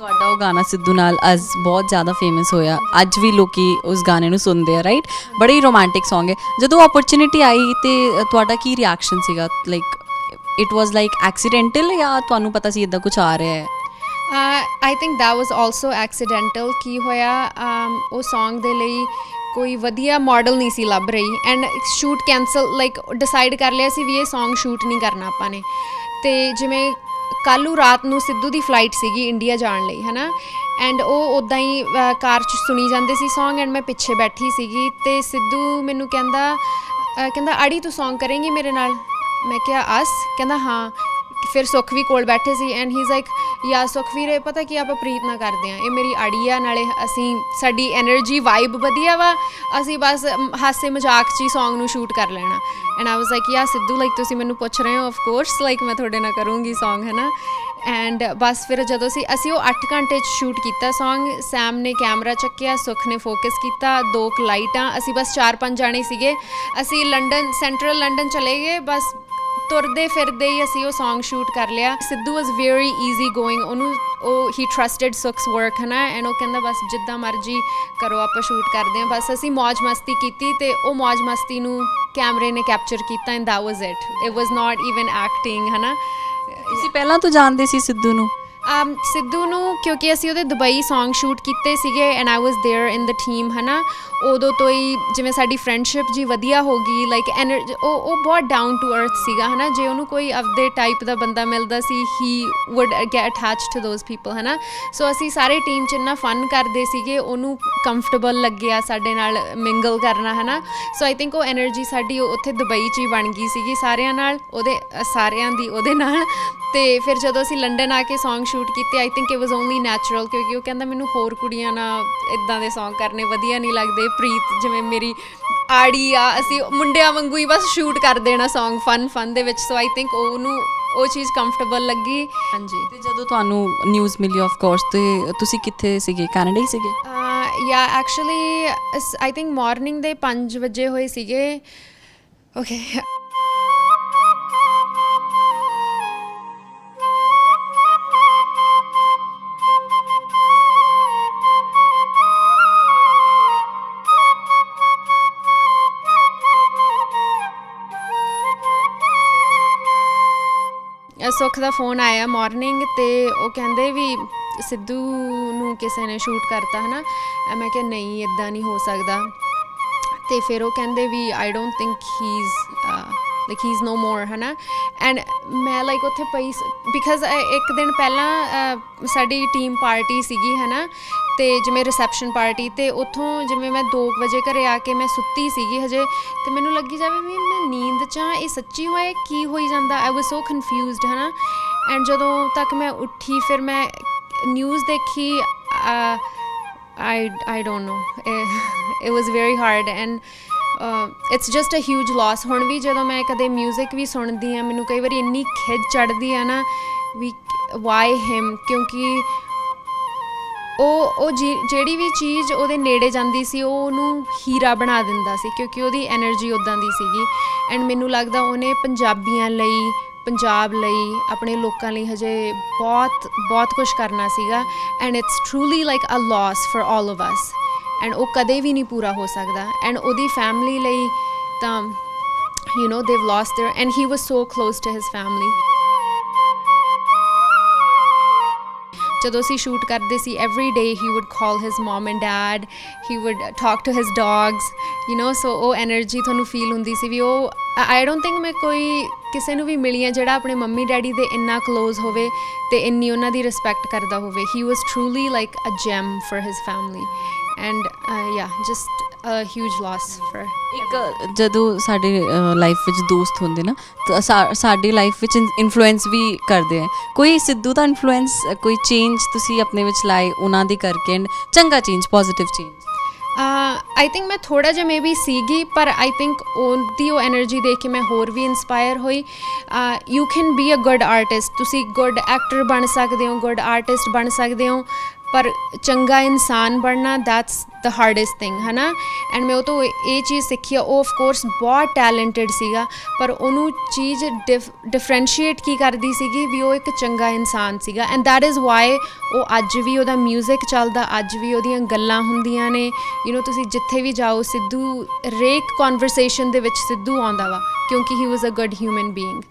ਤੁਹਾਡਾ ਉਹ ਗਾਣਾ ਸਿੱਧੂ ਨਾਲ ਅੱਜ ਬਹੁਤ ਜ਼ਿਆਦਾ ਫੇਮਸ ਹੋਇਆ। ਅੱਜ ਵੀ ਲੋਕੀ ਉਸ ਗਾਣੇ ਨੂੰ ਸੁਣਦੇ ਆ ਰਾਈਟ ਬੜਾ ਹੀ ਰੋਮਾਂਟਿਕ Song ਹੈ। ਜਦੋਂ ਓਪਰਚ्युनिटी ਆਈ ਤੇ ਤੁਹਾਡਾ ਕੀ ਰਿਐਕਸ਼ਨ ਸੀਗਾ? Like it was like accidental ਜਾਂ ਤੁਹਾਨੂੰ ਪਤਾ ਸੀ ਇਦਾਂ ਕੁਝ ਆ ਰਿਹਾ ਹੈ? I think that was also accidental ਕੀ ਹੋਇਆ? ਉਹ Song ਦੇ ਲਈ ਕੋਈ ਵਧੀਆ ਮਾਡਲ ਨਹੀਂ ਸੀ ਲੱਭ ਰਹੀ। And shoot cancel like decide ਕਰ ਲਿਆ ਸੀ ਵੀ ਇਹ Song ਸ਼ੂਟ ਨਹੀਂ ਕਰਨਾ ਆਪਾਂ ਨੇ। ਤੇ ਜਿਵੇਂ ਕੱਲ੍ਹ ਰਾਤ ਨੂੰ ਸਿੱਧੂ ਦੀ ਫਲਾਈਟ ਸੀਗੀ ਇੰਡੀਆ ਜਾਣ ਲਈ, ਹਨਾ? ਐਂਡ ਉਹ ਉਦਾਂ ਹੀ ਕਾਰ 'ਚ ਸੁਣੀ ਜਾਂਦੇ ਸੀ Song ਐਂਡ ਮੈਂ ਪਿੱਛੇ ਬੈਠੀ ਸੀਗੀ ਤੇ ਸਿੱਧੂ ਮੈਨੂੰ ਕਹਿੰਦਾ ਕਹਿੰਦਾ ਆੜੀ ਤੂੰ Song ਕਰੇਂਗੀ ਮੇਰੇ ਨਾਲ? ਮੈਂ ਕਿਹਾ, ਅਸ? ਕਹਿੰਦਾ, ਹਾਂ। ਫਿਰ ਸੁਖ ਵੀ ਕੋਲ ਬੈਠੇ ਸੀ ਐਂਡ ਹੀ ਇਜ਼ ਲਾਈਕ ਜਾਂ ਸੁਖਵੀਰ ਇਹ ਪਤਾ ਕੀ ਆਪਾਂ ਪ੍ਰੀਤ ਨਾ ਕਰਦੇ ਆ ਇਹ ਮੇਰੀ ਆੜੀ ਆ, ਨਾਲੇ ਅਸੀਂ, ਸਾਡੀ એનર્ਜੀ ਵਾਈਬ ਵਧੀਆ ਵਾ। ਅਸੀਂ ਬਸ ਹਾਸੇ ਮਜ਼ਾਕ ਚ ਹੀ Song ਨੂੰ ਸ਼ੂਟ ਕਰ ਲੈਣਾ। ਐਂਡ ਆਈ ਵਾਸ ਲਾਈਕ ਯਾ ਸਿੱਧੂ ਲਾਈਕ ਤੁਸੀਂ ਮੈਨੂੰ ਪੁੱਛ ਰਹੇ ਹੋ ਆਫ ਕੋਰਸ ਲਾਈਕ ਮੈਂ ਤੁਹਾਡੇ ਨਾਲ ਕਰੂੰਗੀ Song ਹੈ ਨਾ ਐਂਡ ਬਸ ਫਿਰ ਜਦੋਂ ਸੀ ਅਸੀਂ ਉਹ 8 ਘੰਟੇ ਚ ਸ਼ੂਟ ਕੀਤਾ Song ਸੈਮ ਨੇ ਕੈਮਰਾ ਚੱਕਿਆ, ਸੁਖ ਨੇ ਫੋਕਸ ਕੀਤਾ, ਦੋ ਕਲਾਈਟਾਂ ਅਸੀਂ ਬਸ 4-5 ਜਾਣੇ ਸੀਗੇ। ਅਸੀਂ ਲੰਡਨ ਸੈਂਟਰਲ ਲੰਡਨ ਚਲੇ ਗਏ, ਬਸ ਤੁਰਦੇ ਫਿਰਦੇ ਹੀ ਅਸੀਂ ਉਹ Song ਸ਼ੂਟ ਕਰ ਲਿਆ। Sidhu was very easy going ਉਹਨੂੰ ਉਹ ਹੀ ਟਰਸਟਡ ਸੁਖਸ ਵਰਕ ਹੈ ਨਾ ਐਂਡ ਉਹ ਕਹਿੰਦਾ, ਬਸ ਜਿੱਦਾਂ ਮਰਜ਼ੀ ਕਰੋ, ਆਪਾਂ ਸ਼ੂਟ ਕਰਦੇ ਹਾਂ। ਬਸ ਅਸੀਂ ਮौज ਮਸਤੀ ਕੀਤੀ ਤੇ ਉਹ ਮौज ਮਸਤੀ ਨੂੰ ਕੈਮਰੇ ਨੇ ਕੈਪਚਰ ਕੀਤਾ and that was it. It was not even acting ਹੈ ਨਾ ਤੁਸੀਂ ਪਹਿਲਾਂ ਤੋਂ ਜਾਣਦੇ ਸੀ ਸਿੱਧੂ ਨੂੰ? ਆਮ ਸਿੱਧੂ ਨੂੰ, ਕਿਉਂਕਿ ਅਸੀਂ ਉਹਦੇ ਦੁਬਈ Song ਸ਼ੂਟ ਕੀਤੇ ਸੀਗੇ and I was there in the team ਹਨਾ? ਉਦੋਂ ਤੋਂ ਹੀ ਜਿਵੇਂ ਸਾਡੀ ਫਰੈਂਡਸ਼ਿਪ ਜੀ ਵਧੀਆ ਹੋ ਗਈ ਲਾਈਕ ਉਹ ਉਹ ਬਹੁਤ ਡਾਊਨ ਟੂ ਅਰਥ ਸੀਗਾ, ਹਨਾ? ਜੇ ਉਹਨੂੰ ਕੋਈ ਅਵਦੇ ਟਾਈਪ ਦਾ ਬੰਦਾ ਮਿਲਦਾ ਸੀ he would get attached to those people ਹਨਾ? ਸੋ ਅਸੀਂ ਸਾਰੇ ਟੀਮ ਚ ਇੰਨਾ ਫਨ ਕਰਦੇ ਸੀਗੇ, ਉਹਨੂੰ ਕੰਫਰਟੇਬਲ ਲੱਗਿਆ ਸਾਡੇ ਨਾਲ ਮਿੰਗਲ ਕਰਨਾ, ਹਨਾ? ਸੋ ਆਈ ਥਿੰਕ ਉਹ એનર્ਜੀ ਸਾਡੀ ਉੱਥੇ ਦੁਬਈ ਚ ਹੀ ਬਣ ਗਈ ਸੀਗੀ ਸਾਰਿਆਂ ਨਾਲ, ਉਹਦੇ, ਸਾਰਿਆਂ ਦੀ ਉਹਦੇ ਨਾਲ। ਤੇ ਫਿਰ ਜਦੋਂ ਅਸੀਂ ਲੰਡਨ ਆ ਕੇ Song ਸ਼ੂਟ ਕੀਤੇ I think it was only natural ਕਿਉਂਕਿ ਉਹ ਕਹਿੰਦਾ ਮੈਨੂੰ ਹੋਰ ਕੁੜੀਆਂ ਨਾਲ ਇਦਾਂ ਦੇ Song ਕਰਨੇ ਵਧੀਆ ਨਹੀਂ ਲੱਗਦੇ। ਪ੍ਰੀਤ ਜਿਵੇਂ ਮੇਰੀ ਆੜੀ ਆ ਅਸੀਂ ਮੁੰਡਿਆਂ ਵਾਂਗੂ ਹੀ ਬਸ ਸ਼ੂਟ ਕਰ ਦੇਣਾ Song ਫਨ ਫਨ ਦੇ ਵਿੱਚ। ਸੋ ਆਈ ਥਿੰਕ ਉਹਨੂੰ ਉਹ ਚੀਜ਼ ਕੰਫਰਟੇਬਲ ਲੱਗੀ। ਹਾਂਜੀ। ਤੇ ਜਦੋਂ ਤੁਹਾਨੂੰ ਨਿਊਜ਼ ਮਿਲੀ ਆਫ ਕੋਰਸ ਤੇ ਤੁਸੀਂ ਕਿੱਥੇ ਸੀਗੇ? ਕੈਨੇਡਾ ਹੀ ਸੀਗੇ? ਯਾ ਐਕਚੁਅਲੀ ਆਈ ਥਿੰਕ ਮਾਰਨਿੰਗ ਦੇ 5 ਵਜੇ ਹੋਏ ਸੀਗੇ। ਓਕੇ ਸੁੱਖ ਦਾ ਫੋਨ ਆਇਆ ਮਾਰਨਿੰਗ ਤੇ ਉਹ ਕਹਿੰਦੇ ਵੀ ਸਿੱਧੂ ਨੂੰ ਕਿਸੇ ਨੇ ਸ਼ੂਟ ਕਰਤਾ ਹਨਾ। ਅ, ਮੈਂ ਕਿਹਾ ਨਹੀਂ ਇਦਾਂ ਨਹੀਂ ਹੋ ਸਕਦਾ। ਤੇ ਫਿਰ ਉਹ ਕਹਿੰਦੇ ਵੀ I don't think he is like he is no more ਹਨਾ? ਐਂਡ ਮੈਂ ਲਾਈਕ ਉੱਥੇ ਪਈ ਬਿਕਾਜ਼ ਇੱਕ ਦਿਨ ਪਹਿਲਾਂ ਸਾਡੀ ਟੀਮ ਪਾਰਟੀ ਸੀਗੀ ਹਨਾ? ਤੇ ਜਿਵੇਂ ਰਿਸੈਪਸ਼ਨ ਪਾਰਟੀ ਤੇ ਉੱਥੋਂ ਜਿਵੇਂ ਮੈਂ 2 ਵਜੇ ਘਰੇ ਆ ਕੇ ਮੈਂ ਸੁੱਤੀ ਸੀਗੀ ਹਜੇ ਤੇ ਮੈਨੂੰ ਲੱਗੀ ਜਾਵੇ ਵੀ ਮੈਂ ਨੀਂਦ ਚ ਆਂ, ਇਹ ਸੱਚੀ ਹੋਇਆ ਕੀ ਹੋਈ ਜਾਂਦਾ? ਆਈ ਵਾਸ ਸੋ ਕਨਫਿਊਜ਼ਡ ਹਨਾ? ਐਂਡ ਜਦੋਂ ਤੱਕ ਮੈਂ ਉੱਠੀ ਫਿਰ ਮੈਂ ਨਿਊਜ਼ ਦੇਖੀ I, I don't know. It, eh, it was very hard and it's just a huge loss ਹੁਣ ਵੀ ਜਦੋਂ ਮੈਂ ਕਦੇ ਮਿਊਜ਼ਿਕ ਵੀ ਸੁਣਦੀ ਆ ਮੈਨੂੰ ਕਈ ਵਾਰੀ ਇੰਨੀ ਖਿੱਚ ਚੜਦੀ ਆ ਨਾ ਵੀ ਵਾਈ ਹਿਮ ਕਿਉਂਕਿ ਉਹ ਉਹ ਜਿਹੜੀ ਵੀ ਚੀਜ਼ ਉਹਦੇ ਨੇੜੇ ਜਾਂਦੀ ਸੀ ਉਹ ਉਹਨੂੰ ਹੀਰਾ ਬਣਾ ਦਿੰਦਾ ਸੀ ਕਿਉਂਕਿ ਉਹਦੀ એનર્ਜੀ ਉਦਾਂ ਦੀ ਸੀਗੀ। ਐਂਡ ਮੈਨੂੰ ਲੱਗਦਾ ਉਹਨੇ ਪੰਜਾਬੀਆਂ ਲਈ ਪੰਜਾਬ ਲਈ, ਆਪਣੇ ਲੋਕਾਂ ਲਈ ਹਜੇ ਬਹੁਤ ਬਹੁਤ ਕੁਝ ਕਰਨਾ ਸੀਗਾ and it's truly like a loss for all of us and ਉਹ ਕਦੇ ਵੀ ਨਹੀਂ ਪੂਰਾ ਹੋ ਸਕਦਾ। ਐਂਡ ਉਹਦੀ ਫੈਮਿਲੀ ਲਈ ਤਾਂ you know they've lost there and he was so close to his family ਜਦੋਂ ਅਸੀਂ ਸ਼ੂਟ ਕਰਦੇ ਸੀ every day he would call his mum and dad he would talk to his dogs you know so ਉਹ energy ਤੁਹਾਨੂੰ feel ਹੁੰਦੀ ਸੀ ਵੀ ਉਹ ਆਈ don't think ਮੈਂ ਕੋਈ ਕਿਸੇ ਨੂੰ ਵੀ ਮਿਲੀ ਆ ਜਿਹੜਾ ਆਪਣੇ ਮੰਮੀ ਡੈਡੀ ਦੇ ਇੰਨਾ ক্লোਜ਼ ਹੋਵੇ ਤੇ ਇੰਨੀ ਉਹਨਾਂ ਦੀ ਰਿਸਪੈਕਟ ਕਰਦਾ ਹੋਵੇ। He was truly like a gem for his family and yeah just a huge loss for ਇੱਕ ਜਦੋਂ ਸਾਡੇ ਲਾਈਫ ਵਿੱਚ ਦੋਸਤ ਹੁੰਦੇ ਨਾ, ਤਾਂ ਸਾਡੀ ਲਾਈਫ ਵਿੱਚ ਇਨਫਲੂਐਂਸ ਵੀ ਕਰਦੇ ਆ। ਕੋਈ ਸਿੱਧੂ ਦਾ ਇਨਫਲੂਐਂਸ ਕੋਈ ਚੇਂਜ ਤੁਸੀਂ ਆਪਣੇ ਵਿੱਚ ਲਾਏ, ਉਹਨਾਂ ਦੀ ਕਰਕੇ ਐਂਡ ਚੰਗਾ change positive change I think ਮੈਂ ਥੋੜਾ ਜਿਹਾ ਮੇਬੀ ਸੀਗੀ ਪਰ ਆਈ ਥਿੰਕ ਉਹਦੀ ਉਹ એનર્ਜੀ ਦੇਖ ਕੇ ਮੈਂ ਹੋਰ ਵੀ ਇਨਸਪਾਇਰ ਹੋਈ you can be a good artist ਤੁਸੀਂ ਗੁੱਡ ਐਕਟਰ ਬਣ ਸਕਦੇ ਹੋ ਗੁੱਡ ਆਰਟਿਸਟ ਬਣ ਸਕਦੇ ਹੋ ਪਰ ਚੰਗਾ ਇਨਸਾਨ ਬਣਨਾ ਦੈਟਸ ਦ ਹਾਰਡੈਸਟ ਥਿੰਗ ਹਨਾ ਐਂਡ ਮੈਂ ਉਹ ਤੋਂ ਇਹ ਚੀਜ਼ ਸਿੱਖੀ ਆ ਉਹ ਆਫ ਕੋਰਸ ਬਹੁਤ ਟੈਲੈਂਟਡ ਸੀਗਾ ਪਰ ਉਹਨੂੰ ਚੀਜ਼ ਡਿਫਰੈਂਸ਼ੀਏਟ ਕੀ ਕਰਦੀ ਸੀਗੀ ਵੀ ਉਹ ਇੱਕ ਚੰਗਾ ਇਨਸਾਨ ਸੀਗਾ ਐਂਡ ਦੈਟ ਇਜ਼ ਵਾਈ ਉਹ ਅੱਜ ਵੀ ਉਹਦਾ 뮤직 ਚੱਲਦਾ ਅੱਜ ਵੀ ਉਹਦੀਆਂ ਗੱਲਾਂ ਹੁੰਦੀਆਂ ਨੇ ਯੂ نو ਤੁਸੀਂ ਜਿੱਥੇ ਵੀ ਜਾਓ ਸਿੱਧੂ ਰੇਕ ਕਨਵਰਸੇਸ਼ਨ ਦੇ ਵਿੱਚ ਸਿੱਧੂ ਆਉਂਦਾ ਵਾ ਕਿਉਂਕਿ he was a good human being